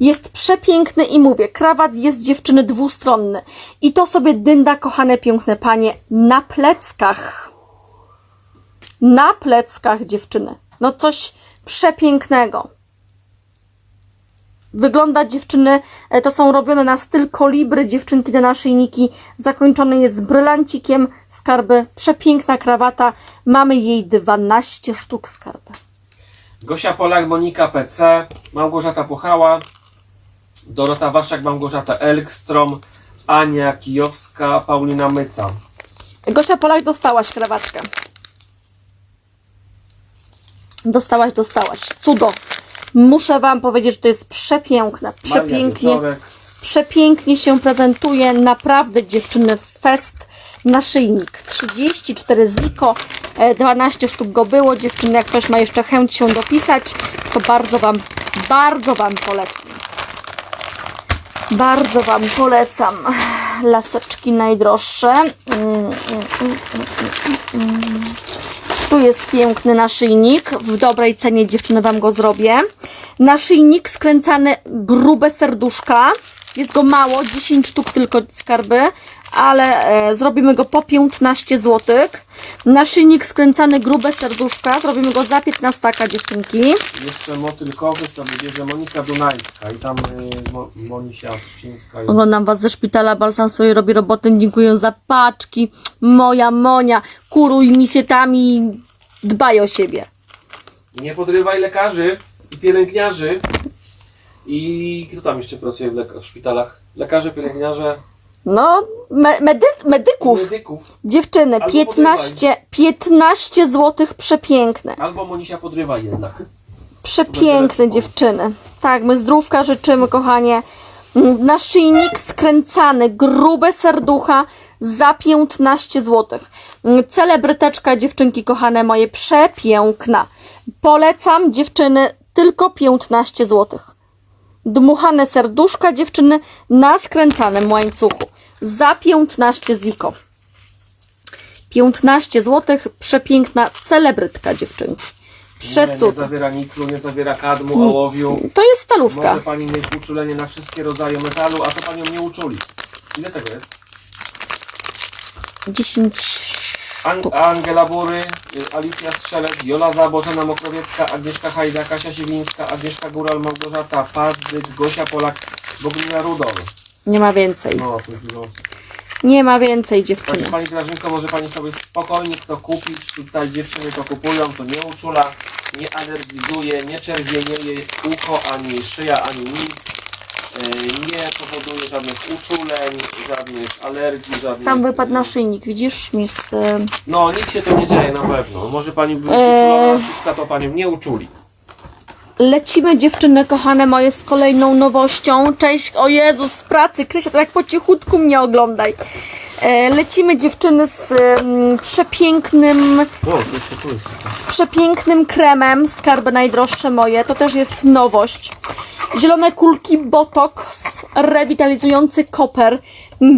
Jest przepiękny i mówię, krawat jest dziewczyny dwustronny. I to sobie dynda, kochane, piękne panie, na pleckach. Na pleckach dziewczyny. No coś przepięknego. Wygląda dziewczyny, e, to są robione na styl kolibry, dziewczynki te naszyjniki, zakończone jest brylancikiem, skarby, przepiękna krawata, mamy jej 12 sztuk skarby. Gosia Polak, Monika PC, Małgorzata Puchała, Dorota Waszak, Małgorzata Elkstrom, Ania Kijowska, Paulina Myca. Gosia Polak, dostałaś krawatkę. Dostałaś, dostałaś. Cudo. Muszę Wam powiedzieć, że to jest przepiękne. Przepięknie, przepięknie się prezentuje. Naprawdę dziewczyny fest naszyjnik. 34 ziko, e, 12 sztuk go było. Dziewczyny, jak ktoś ma jeszcze chęć się dopisać, to bardzo Wam, bardzo Wam polecam. Bardzo Wam polecam. Laseczki najdroższe. Mm, mm, mm. Tu jest piękny naszyjnik. W dobrej cenie dziewczyny Wam go zrobię. Naszyjnik skręcany grube serduszka. Jest go mało, 10 sztuk tylko skarby, ale e, zrobimy go po 15 zł. Naszyjnik skręcany grube serduszka. Zrobimy go za 15 dziewczynki. jeszcze motylkowy sobie bierze Monika Dunajska i tam y, Mo, Monisia Trzcińska. jest. Oglądam Was ze szpitala, balsam swoje robi robotę, dziękuję za paczki. Moja Monia, kuruj mi się tam i dbaj o siebie. Nie podrywaj lekarzy i pielęgniarzy. I kto tam jeszcze pracuje w, leka- w szpitalach? Lekarze, pielęgniarze, No, me, medy, medyków. medyków. Dziewczyny, Albo 15, 15 zł przepiękne. Albo Monisia podrywa jednak. Przepiękne dziewczyny. Tak, my zdrówka życzymy, kochanie. Naszyjnik skręcany, grube serducha za 15 zł. Celebryteczka, dziewczynki kochane moje, przepiękna. Polecam dziewczyny tylko 15 zł. Dmuchane serduszka dziewczyny na skręcanym łańcuchu. Za 15 ziko. 15 zł, przepiękna celebrytka dziewczynki. Nie, nie Przecud. zawiera niklu, nie zawiera kadmu, ołowiu. To jest stalówka. Może pani mieć uczulenie na wszystkie rodzaje metalu, a to panią nie uczuli. Ile tego jest? 10 An Angela Bury, y, Alicja Strzelec, Jola Zabożena Mokrowiecka, Agnieszka Hajda, Kasia Siwińska, Agnieszka Góral, Małgorzata Pazdyk, Gosia Polak, Bogumila Rudol. Nie ma więcej. No, to jest dużo. osób. Nie ma więcej Pani, dziewczyny. pani Grażynko, może pani sobie spokojnie to kupić. Tutaj dziewczyny to kupują, to nie uczula, nie alergizuje, nie czerwienieje ucho, ani szyja, ani nic. Y, Nie powoduje żadnych uczuleń, żadnych alergii, żadnych... Tam wypadł naszyjnik, widzisz? Mi z, e, No, nic się tu nie dzieje na pewno. Może pani być Eee. wszystko, to panią nie uczuli. Lecimy dziewczyny kochane moje z kolejną nowością. Cześć, o Jezus, z pracy. Krysia, tak po cichutku mnie oglądaj. E, Lecimy dziewczyny z przepięknym z przepięknym kremem, skarby najdroższe moje, to też jest nowość. Zielone kulki Botox, rewitalizujący koper.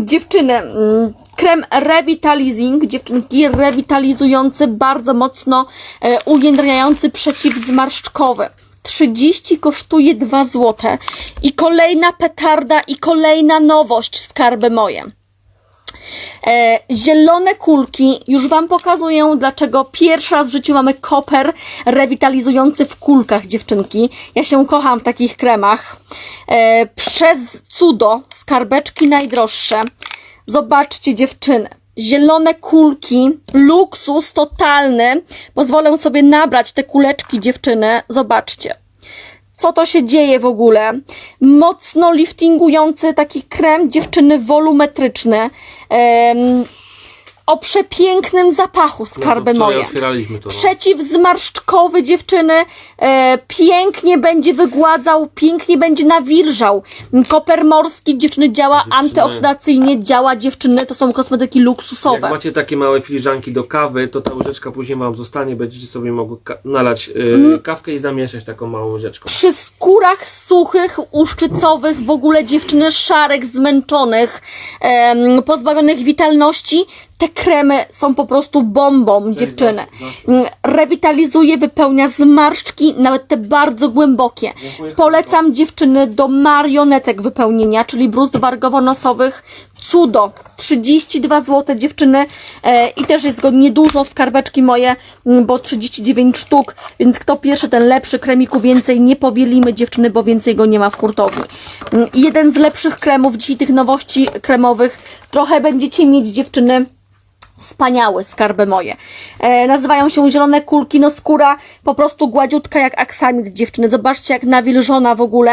Dziewczyny, mm, krem revitalizing, dziewczynki, rewitalizujący, bardzo mocno e, ujędrniający, przeciwzmarszczkowy. 30 kosztuje 2 zł. I kolejna petarda i kolejna nowość, skarby moje. E, zielone kulki, już Wam pokazuję, dlaczego pierwszy raz w życiu mamy koper rewitalizujący w kulkach, dziewczynki. Ja się kocham w takich kremach. E, przez cudo, skarbeczki najdroższe. Zobaczcie, dziewczyny. Zielone kulki, luksus totalny. Pozwolę sobie nabrać te kuleczki, dziewczyny. Zobaczcie co to się dzieje w ogóle. Mocno liftingujący taki krem dziewczyny wolumetryczny. O przepięknym zapachu skarby moje. otwieraliśmy to. no. Przeciwzmarszczkowy dziewczyny e, pięknie będzie wygładzał, pięknie będzie nawilżał. Koper morski dziewczyny działa Dziewczyny. antyoksidacyjnie, działa dziewczyny, to są kosmetyki Jak luksusowe. macie takie małe filiżanki do kawy, to ta łyżeczka później wam zostanie, będziecie sobie mogły nalać y, Mm. kawkę i zamieszać taką małą łyżeczką. przy skórach suchych, uszczycowych, w ogóle dziewczyny szarych, zmęczonych, em, pozbawionych witalności, te kremy są po prostu bombą, dziewczyny. Zosiu, Zosiu. Mm, Rewitalizuje, wypełnia zmarszczki, nawet te bardzo głębokie. Polecam dziewczyny do marionetek wypełnienia, czyli bruzd wargowo-nosowych. Cudo, 32 zł dziewczyny e, i też jest go niedużo, skarbeczki moje, mm, bo 39 sztuk, więc kto pierwszy, ten lepszy, kremiku więcej nie powielimy dziewczyny, bo więcej go nie ma w hurtowni. Mm, Jeden z lepszych kremów, dzisiaj tych nowości kremowych, trochę będziecie mieć dziewczyny Wspaniałe skarby moje. E, nazywają się zielone kulki, no skóra po prostu gładziutka jak aksamit dziewczyny. Zobaczcie jak nawilżona w ogóle,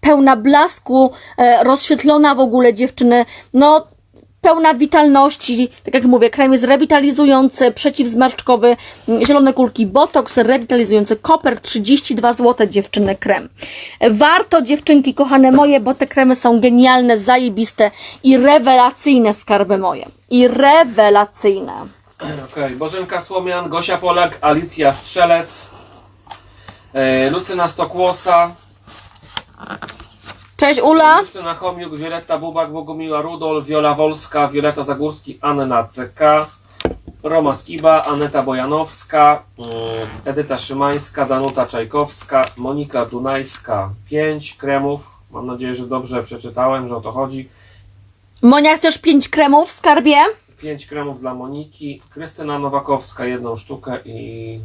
pełna blasku, e, rozświetlona w ogóle dziewczyny. No pełna witalności, tak jak mówię, krem jest rewitalizujący, przeciwzmarszczkowy, mm, zielone kulki botox, rewitalizujący koper, 32 zł dziewczyny krem. Warto dziewczynki kochane moje, bo te kremy są genialne, zajebiste i rewelacyjne skarby moje. I rewelacyjne. Okej, Bożenka Słomian, Gosia Polak, Alicja Strzelec, e, Lucyna Stokłosa, Cześć Ula. Justyna Chomiuk, Wioletta Bubak, Bogumiła Rudol, Wiola Wolska, Wioleta Zagórski, Anna CK, Roma Skiba, Aneta Bojanowska, mm, Edyta Szymańska, Danuta Czajkowska, Monika Dunajska. Pięć kremów. Mam nadzieję, że dobrze przeczytałem, że o to chodzi. Monia, chcesz pięć kremów w skarbie? Pięć kremów dla Moniki. Krystyna Nowakowska, jedną sztukę i...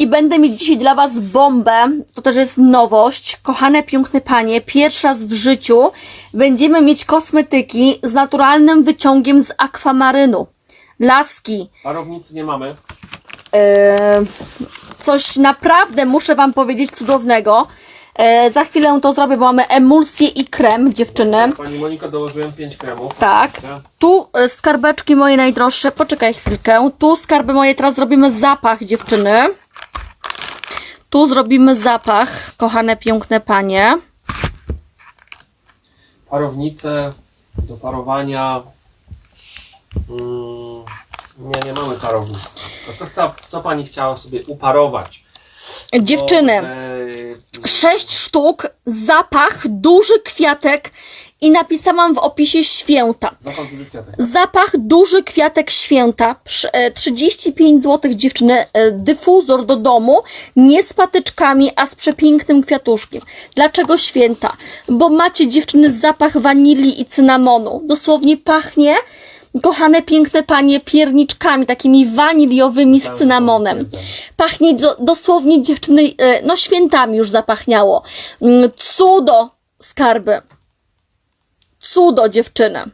I będę mieć dzisiaj dla Was bombę. To też jest nowość. Kochane, piękne panie, pierwszy raz w życiu będziemy mieć kosmetyki z naturalnym wyciągiem z akwamarynu. Laski. Parownicy nie mamy. Yy, coś naprawdę muszę Wam powiedzieć cudownego. Yy, za chwilę to zrobię, bo mamy emulsję i krem, dziewczyny. Pani Monika dołożyłem pięć kremów. Tak. Tu y, skarbeczki moje najdroższe. Poczekaj chwilkę. Tu skarby moje, teraz zrobimy zapach, dziewczyny. Tu zrobimy zapach, kochane, piękne panie. Parownice do parowania. Mm, nie, nie mamy parownic. To co, co pani chciała sobie uparować? Dziewczyny, Bo, e, sześć sztuk, zapach, duży kwiatek i napisałam w opisie święta. Zapach duży kwiatek. Zapach, duży kwiatek święta, Przy- e, 35 zł dziewczyny, e, dyfuzor do domu, nie z patyczkami, a z przepięknym kwiatuszkiem. Dlaczego święta? Bo macie dziewczyny zapach wanilii i cynamonu. Dosłownie pachnie, kochane piękne panie, pierniczkami takimi waniliowymi z cynamonem. Pachnie do, dosłownie dziewczyny, e, no świętami już zapachniało. Mm, Cudo skarby. Cudo dziewczyny.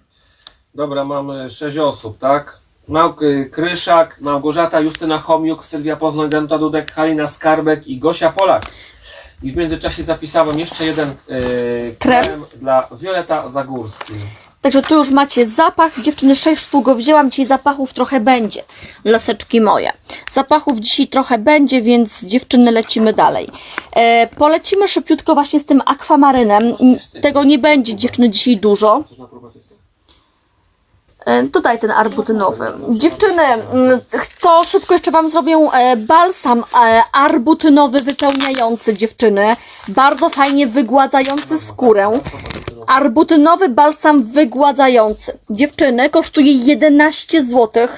Dobra, mamy sześć osób, tak? Małk y, Kryszak, Małgorzata, Justyna Chomiuk, Sylwia Poznań, Danuta Dudek, Halina Skarbek i Gosia Polak. I w międzyczasie zapisałem jeszcze jeden y, Krem? krem dla Wioleta Zagórskiej. Także tu już macie zapach. Dziewczyny, 6 sztuk go wzięłam. Dzisiaj zapachów trochę będzie. Laseczki moje. Zapachów dzisiaj trochę będzie, więc dziewczyny lecimy dalej. E, polecimy szybciutko właśnie z tym akwamarynem. Tego nie będzie dziewczyny dzisiaj dużo. Coś na próbę coś z tym? E, Tutaj ten arbutynowy. Dziewczyny, mm, to szybko jeszcze Wam zrobię e, balsam e, arbutynowy wypełniający dziewczyny. Bardzo fajnie wygładzający skórę. Arbutynowy balsam wygładzający. Dziewczyny, kosztuje 11 zł.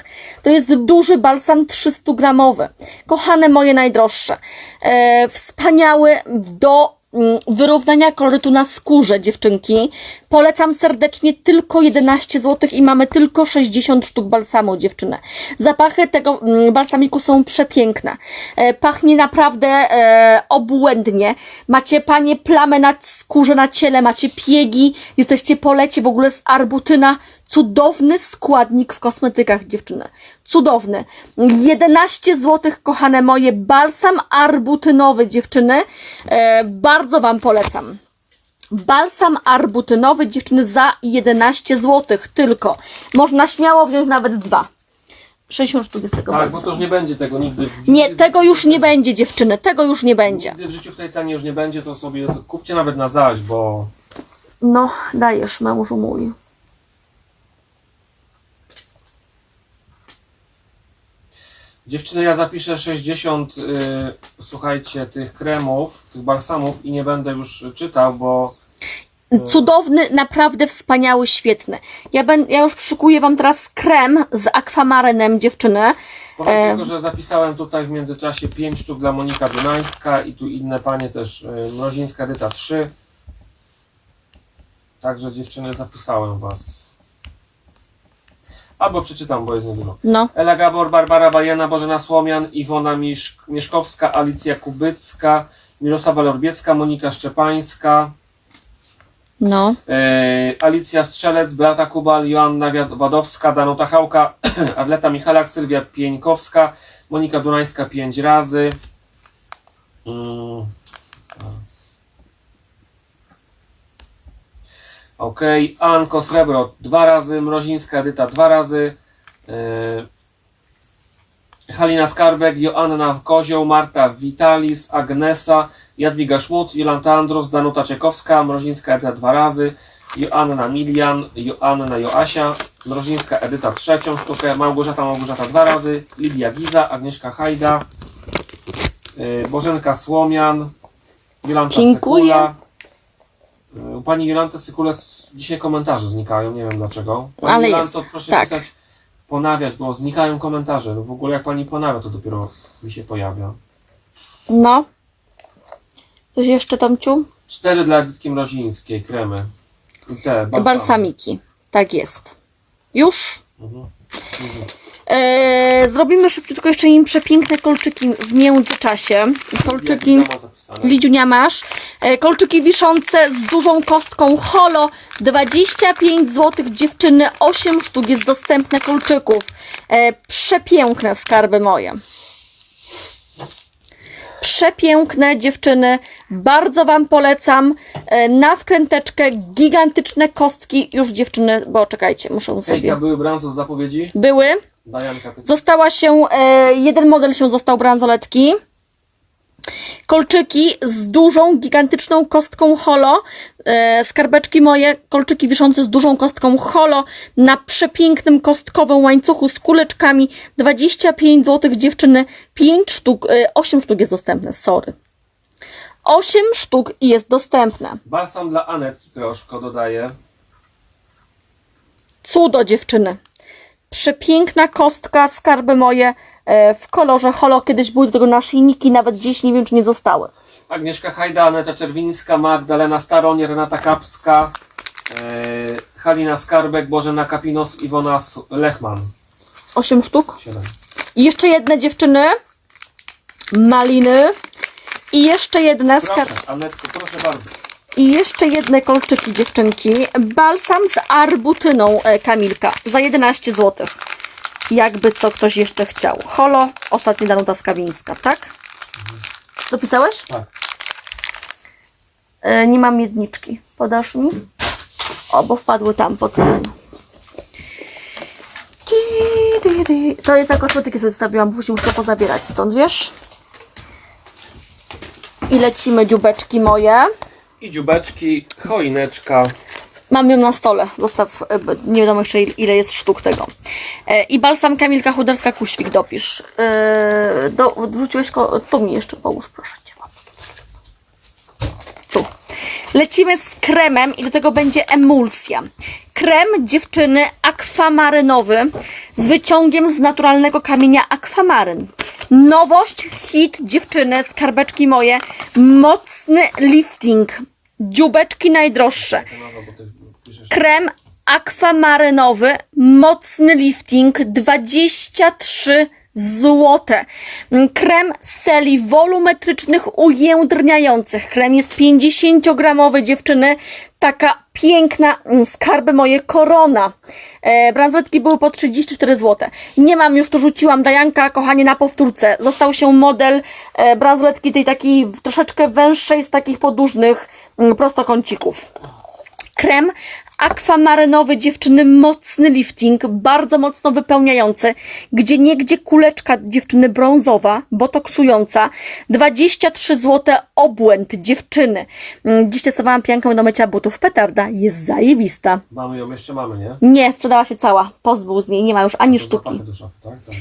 To jest duży balsam 300 gramowy. Kochane moje najdroższe. E, wspaniały do wyrównania kolorytu na skórze, dziewczynki. Polecam serdecznie tylko 11 zł i mamy tylko 60 sztuk balsamu, dziewczyny. Zapachy tego mm, balsamiku są przepiękne. E, pachnie naprawdę e, obłędnie. Macie panie plamę na skórze, na ciele, macie piegi, jesteście po lecie, w ogóle z arbutyna. Cudowny składnik w kosmetykach, dziewczyny. Cudowny. 11 zł, kochane moje, balsam arbutynowy, dziewczyny. E, bardzo Wam polecam. Balsam arbutynowy, dziewczyny, za 11 zł tylko. Można śmiało wziąć nawet dwa. 60 sztuk jest tego Tak, bo to już nie będzie tego nigdy. w- Nie, tego już nie będzie, dziewczyny, tego już nie będzie. Nigdy w życiu w tej cenie już nie będzie, to sobie kupcie nawet na zaś, bo No, dajesz, mężu mój. Dziewczyny, ja zapiszę 60, y, słuchajcie, tych kremów, tych balsamów i nie będę już czytał, bo Cudowny, naprawdę wspaniały, świetny. Ja, ben, ja już przyszykuję Wam teraz krem z akwamarynem dziewczyny. Powiem E, tylko, że zapisałem tutaj w międzyczasie 5 sztuk dla Monika Dunańska i tu inne panie też. y, Mrozińska Edyta 3. Także dziewczyny zapisałem was. Albo przeczytam, bo jest niedużo. No, Ela Gabor, Barbara Bajena, Bożena Słomian, Iwona Mieszkowska, Alicja Kubycka, Mirosława Lorbiecka, Monika Szczepańska, no. e, Alicja Strzelec, Beata Kubal, Joanna Wadowska, Danuta Hałka, Arleta Michalak, Sylwia Pieńkowska, Monika Dunańska 5 razy. Mm, Okej, Anko Srebro dwa razy, Mrozińska Edyta dwa razy, e, Halina Skarbek, Joanna Kozioł, Marta Witalis, Agnesa, Jadwiga Szmut, Jolanta Andrus, Danuta Czekowska, Mrozińska Edyta dwa razy, Joanna Milian, Joanna Joasia, Mrozińska Edyta trzecią sztukę, Małgorzata Małgorzata dwa razy, Lidia Giza, Agnieszka Hajda, y, Bożenka Słomian, Jolanta Dziękuję. Sykula. U pani Jolanty Sykule s- dzisiaj komentarze znikają, nie wiem dlaczego. Pani Ale Jolanto, jest, proszę tak. pisać, ponawiać, bo znikają komentarze. No w ogóle jak pani ponawia, to dopiero mi się pojawia. No. Coś jeszcze, Tomciu? Cztery dla Edytki Mrozińskiej, kremy. I te, balsamy. Balsamiki. Tak jest. Już? Mhm. Mhm. E, zrobimy szybciutko jeszcze im przepiękne kolczyki w międzyczasie. Kolczyki. Zapisane. Lidziunia masz. E, kolczyki wiszące z dużą kostką holo. 25 zł dziewczyny. 8 sztuk jest dostępne kolczyków. E, przepiękne skarby moje. Przepiękne dziewczyny. Bardzo Wam polecam. E, na wkręteczkę gigantyczne kostki. Już dziewczyny, bo czekajcie, muszę sobie. były brązo z zapowiedzi? Były. Została się, jeden model się został bransoletki. Kolczyki z dużą, gigantyczną kostką holo. E, skarbeczki moje, kolczyki wiszące z dużą kostką holo na przepięknym kostkowym łańcuchu z kuleczkami. 25 zł dziewczyny, 5 sztuk, e, 8 sztuk jest dostępne, sorry. 8 sztuk jest dostępne. Balsam dla Anetki Kroszko dodaję. Cudo dziewczyny. Przepiękna kostka, skarby moje e, w kolorze holo. Kiedyś były do tego naszyjniki, nawet gdzieś nie wiem, czy nie zostały. Agnieszka Hajda, Aneta Czerwińska, Magdalena Staroń, Renata Kapska, e, Halina Skarbek, Bożena Kapinos, Iwona Lechman. 8 sztuk. Siedem. I jeszcze jedne dziewczyny. Maliny. I jeszcze jedne skar... Proszę, Anetko, proszę bardzo. I jeszcze jedne kolczyki dziewczynki. Balsam z arbutyną e, Kamilka za 11 zł. Jakby co ktoś jeszcze chciał. Holo, ostatnia Danuta Skawińska, tak? Dopisałeś? Tak. E, nie mam jedniczki. Podasz mi? O, bo wpadły tam pod ten. To jest na kosmetyki sobie zostawiłam, później muszę to pozabierać stąd, wiesz? I lecimy dziubeczki moje. I dziubeczki, choineczka. Mam ją na stole. Zostaw, e, nie wiadomo jeszcze il- ile jest sztuk tego. E, I balsam Kamilka Chuderska Kuświk dopisz. E, do, wrzuciłeś ko- tu mi jeszcze połóż, proszę cię. Tu. Lecimy z kremem i do tego będzie emulsja. Krem dziewczyny akwamarynowy z wyciągiem z naturalnego kamienia akwamaryn. Nowość, hit dziewczyny, skarbeczki moje, mocny lifting. Dziubeczki najdroższe. Krem akwamarynowy, mocny lifting, 23 złote. Krem z celi wolumetrycznych, ujędrniających. Krem jest 50-gramowy, dziewczyny. Taka piękna, mm, skarby moje, korona. E, bransoletki były po 34 zł. Nie mam już, tu rzuciłam Dajanka, kochanie, na powtórce. Został się model e, bransoletki tej takiej troszeczkę węższej, z takich podłużnych mm, prostokącików. Krem akwamarynowy dziewczyny, mocny lifting, bardzo mocno wypełniający, gdzie niegdzie kuleczka dziewczyny brązowa, botoksująca, 23 zł obłęd dziewczyny. Mm, Dziś testowałam piankę do mycia butów, petarda, jest zajebista. Mamy ją, jeszcze mamy, nie? Nie, sprzedała się cała, pozbył z niej, nie ma już ani To sztuki. Zapachy do szafy, tak? tak.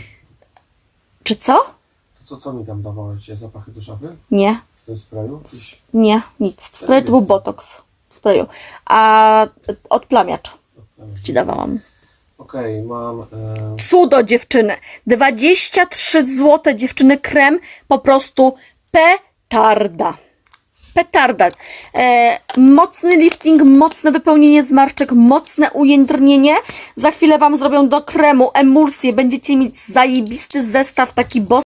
Czy co? To co, co mi tam dawałeś? Zapachy do szafy? Nie, W tym sprayu? Jakiś- nie, nic. W sprawie to był botoks. Sprayu. A odplamiacz ci dawałam. Okej, mam... E, Cudo dziewczyny. 23 zł dziewczyny krem. Po prostu petarda. Petarda. E, mocny lifting, mocne wypełnienie zmarszczek, mocne ujędrnienie. Za chwilę Wam zrobią do kremu emulsję. Będziecie mieć zajebisty zestaw taki boss.